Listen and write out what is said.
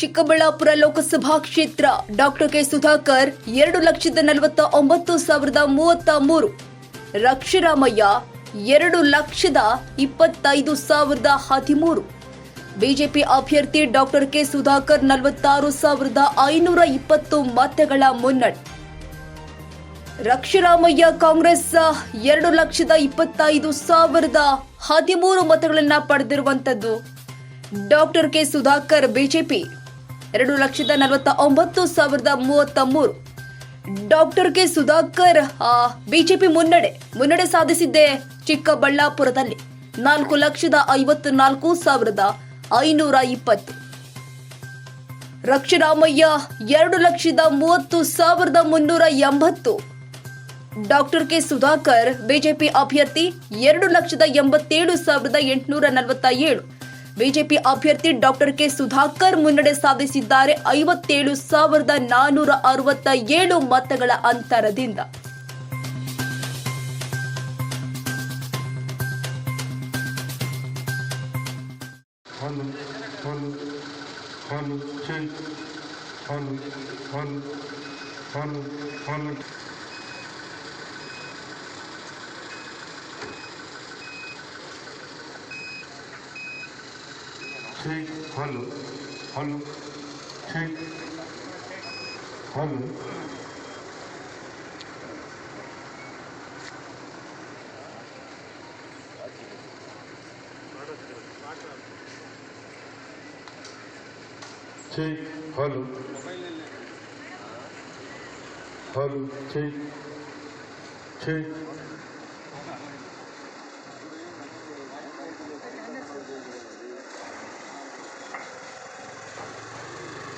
ಚಿಕ್ಕಬಳ್ಳಾಪುರ ಲೋಕಸಭಾ ಕ್ಷೇತ್ರ. Doctor K Sudhakar ಎರಡು ಲಕ್ಷದ ನಲವತ್ತ ಒಂಬತ್ತು ಸಾವಿರದ ಮೂವತ್ತ ಮೂರು. ರಕ್ಷರಾಮಯ್ಯ ಎರಡು ಲಕ್ಷದ ಇಪ್ಪತ್ತೈದು ಸಾವಿರದ ಹದಿಮೂರು. ಬಿಜೆಪಿ ಅಭ್ಯರ್ಥಿ ಡಾಕ್ಟರ್ ಕೆ ಸುಧಾಕರ್ ನಲವತ್ತಾರು ಸಾವಿರದ ಐನೂರ ಇಪ್ಪತ್ತು ಮತಗಳ ಮುನ್ನಡೆ. ರಕ್ಷರಾಮಯ್ಯ ಕಾಂಗ್ರೆಸ್ ಎರಡು ಲಕ್ಷದ ಇಪ್ಪತ್ತೈದು ಸಾವಿರದ ಹದಿಮೂರು ಮತಗಳನ್ನು ಪಡೆದಿರುವಂತದ್ದು. Doctor K Sudhakar BJP. ಎರಡು ಲಕ್ಷದ ನಲವತ್ತ ಒಂಬತ್ತು ಸಾವಿರದ ಮೂವತ್ತ ಮೂರು ಡಾಕ್ಟರ್ ಕೆ ಸುಧಾಕರ್ ಬಿಜೆಪಿ ಮುನ್ನಡೆ ಮುನ್ನಡೆ ಸಾಧಿಸಿದ್ದೆ ಚಿಕ್ಕಬಳ್ಳಾಪುರದಲ್ಲಿ. ನಾಲ್ಕು ಲಕ್ಷದ ಐವತ್ತು ನಾಲ್ಕು ಸಾವಿರದ ಐನೂರ ಇಪ್ಪತ್ತು. ರಕ್ಷರಾಮಯ್ಯ, ಎರಡು ಲಕ್ಷದ ಮೂವತ್ತು ಸಾವಿರದ ಮುನ್ನೂರ ಎಂಬತ್ತು. ಡಾಕ್ಟರ್ ಕೆ ಸುಧಾಕರ್, ಬಿಜೆಪಿ ಅಭ್ಯರ್ಥಿ, ಎರಡು ಲಕ್ಷದ ಎಂಬತ್ತೇಳು ಸಾವಿರದ ಎಂಟುನೂರ ನಲವತ್ತ ಏಳು ಬಿಜೆಪಿ ಅಭ್ಯರ್ಥಿ ಡಾಕ್ಟರ್ ಕೆ ಸುಧಾಕರ್ ಮುನ್ನಡೆ ಸಾಧಿಸಿದ್ದಾರೆ. ಐವತ್ತೇಳು ಸಾವಿರದ ನಾನೂರ ಅರವತ್ತ ಏಳು ಮತಗಳ ಅಂತರದಿಂದ. ঠিক হলো হলো ঠিক হলো। ঠিক হলো হলো ঠিক ঠিক